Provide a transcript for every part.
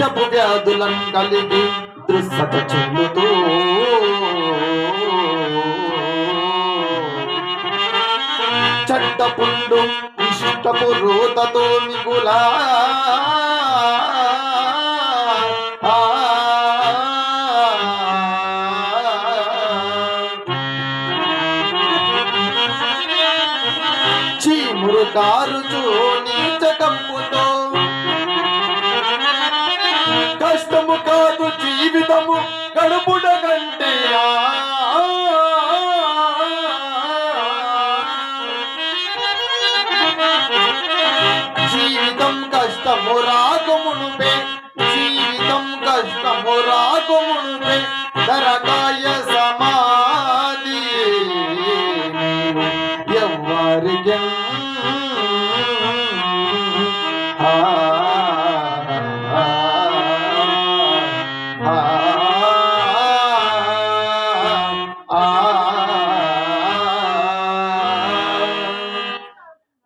ఇష్టపు వ్యాధులం కలిగి దృశ్యత చెందుతూ చట్టపుండు ఇష్టపు రోతతో మిగులా ఆ. చీమురు కారుచు నీచ కంపుతో కష్టము కాదు జీవితము గడుపుట కంటే జీవితం కష్టము రాకమునుపే జీవితం కష్టము రాకమునుపే దరకాయ సమాధి. ఎవరికి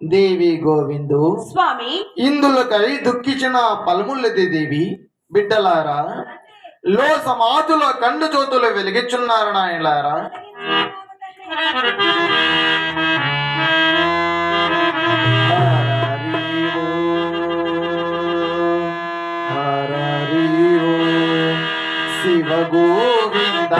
దేవి గోవిందు స్వామి. ఇందులకై దుఃఖించిన పలుములది దేవి బిడ్డలారా లో సమాధుల కండు జ్యోతులు వెలిగించున్నారు నాయలారా. శివ గోవింద.